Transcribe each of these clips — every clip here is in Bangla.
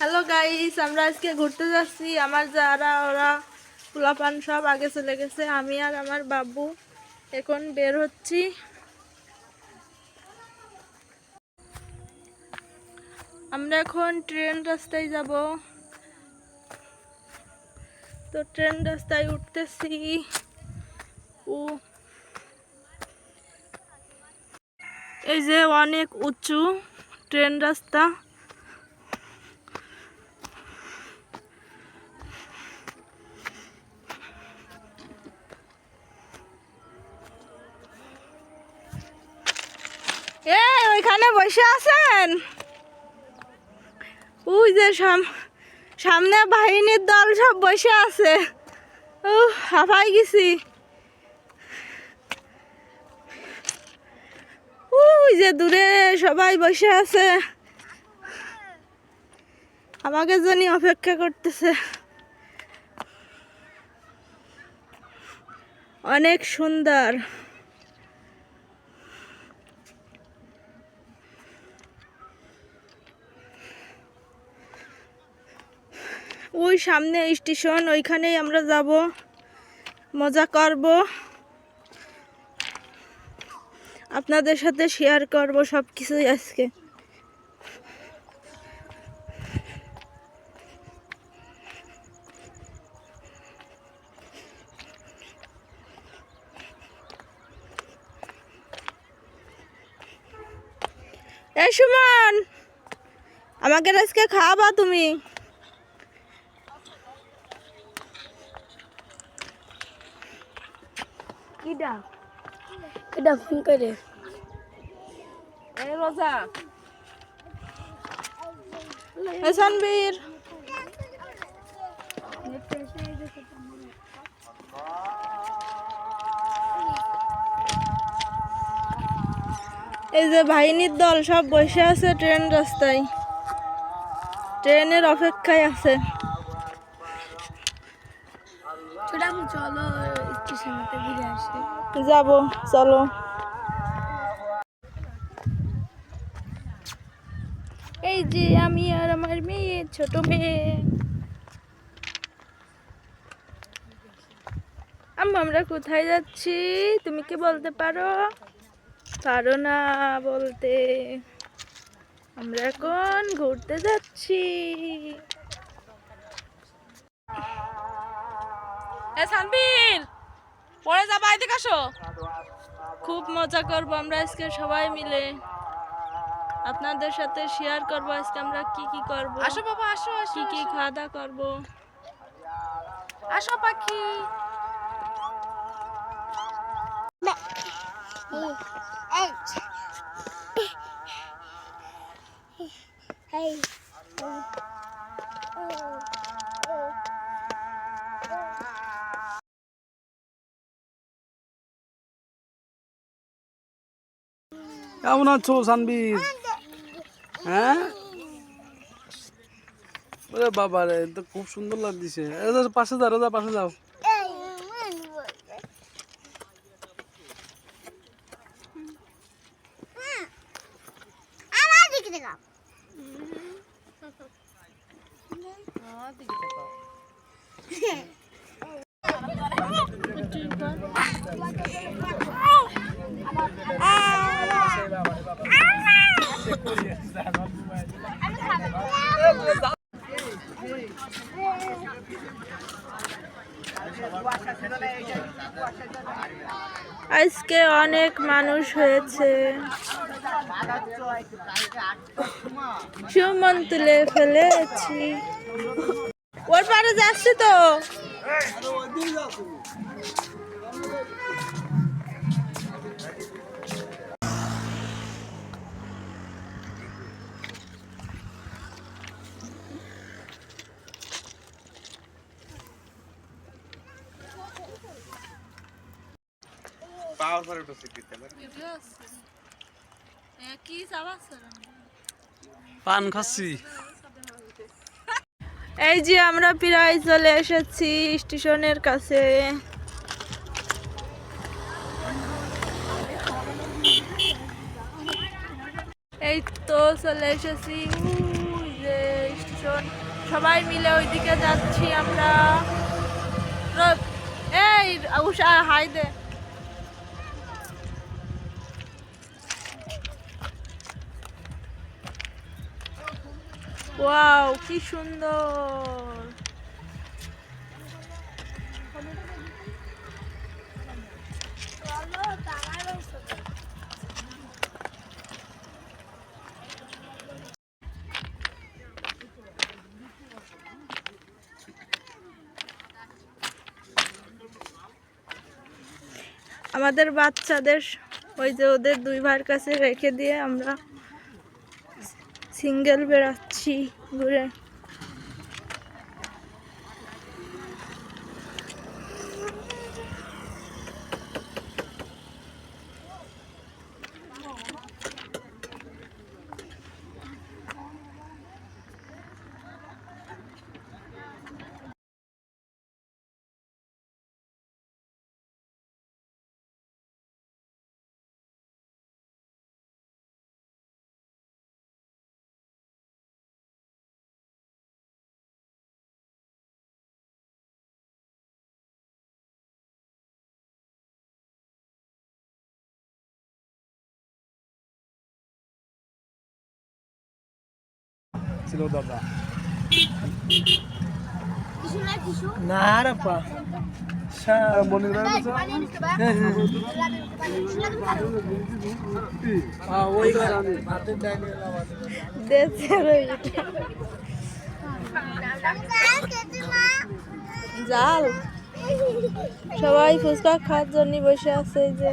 হ্যালো গাইস আমরা আজকে ঘুরতে যাচ্ছি। আমার যারা, ওরা পোলাপান সব আগে চলে গেছে। আমি আর আমার বাবু এখন বের হচ্ছি। আমরা এখন ট্রেন রাস্তায় যাব। তো ট্রেন রাস্তায় উঠতেছি। ও। এই যে অনেক উঁচু ট্রেন রাস্তা এ ওইখানে বসে আছেন? ওই যে সামনে বাহিনীর দল সব বসে আছে। ও হাফাই গেছি। ওই যে দূরে সবাই বসে আছে। আমাকে জানি অপেক্ষা করতেছে। অনেক সুন্দর। ওই সামনে স্টেশন, ওইখানেই আমরা যাব। মজা করব। আপনাদের সাথে শেয়ার করব সব কিছুই আজকে। এই সুমন, আমাকে আজকে খাওয়াবা তুমি? কিডা কিডা ফোন করে এই রোজা সানবীর এই যে বাহিনীর দল সব বসে আছে ট্রেন রাস্তায়। ট্রেনের অপেক্ষায় আছে। চলো স্টেশনতে ঘুরে আসি। যাব চলো। এই যে আমি আর আমার মেয়ে ছোট মেয়ে। আম্মা আমরা কোথায় যাচ্ছি? তুমি কি বলতে পারো? পারো না বলতে। আমরা এখন ঘুরতে যাচ্ছি। এ সানবীর পরে যা বাইরে আসো খুব মজা করব আমরা আজকে সবাই মিলে আপনাদের সাথে শেয়ার করব আজকে আমরা কি কি করব আসো বাবা আসো কি কি খাওয়া দাওয়া করব আসো পাখি কেমন আছো, সানবীর? হ্যাঁ? ওরে বাবা রে তো খুব সুন্দর লাগছে পাশে যাও রোজা পাশে যাও। আজকে অনেক মানুষ হয়েছে। সুমন তুলে ফেলেছি। ওর পারে যাচ্ছে তো? কি পান খাচ্ছি। এই যে আমরা প্রায় চলে এসেছি স্টেশনের কাছে। এই তো চলে এসেছি যে স্টেশন। সবাই মিলে ওইদিকে যাচ্ছি আমরা। র- এই উষা হাই দে। ওয়াও কি সুন্দর। আমাদের বাচ্চাদের ওই যে ওদের দুই ভাইয়ের কাছে রেখে দিয়ে আমরা সিঙ্গেল বেরাচ্ছি ঘুরে ছিল দাদা। না কিছু? না রে পা মনে রাখছে হ্যাঁ ডাইনে দেশে জাল। সবাই ফুচকা খাওয়ার জন্য বসে আছে যে।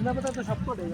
অনেক স্মার্ট সব করে